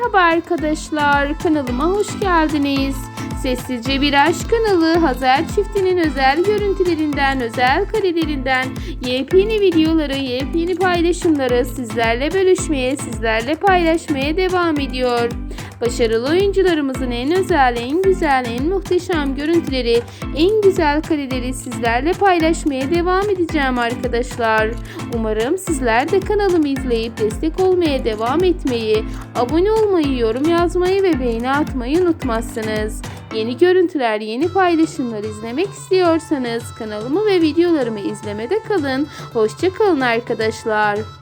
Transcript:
Merhaba arkadaşlar, kanalıma hoş geldiniz. Sessizce Bir Aşk kanalı Hazar çiftinin özel görüntülerinden, özel karelerinden yepyeni videoları, yepyeni paylaşımları sizlerle bölüşmeye, sizlerle paylaşmaya devam ediyor. Başarılı oyuncularımızın en özel, en güzel, en muhteşem görüntüleri, en güzel kareleri sizlerle paylaşmaya devam edeceğim arkadaşlar. Umarım sizler de kanalımı izleyip destek olmaya devam etmeyi, abone olmayı, yorum yazmayı ve beğeni atmayı unutmazsınız. Yeni görüntüler, yeni paylaşımlar izlemek istiyorsanız kanalımı ve videolarımı izlemede kalın. Hoşça kalın arkadaşlar.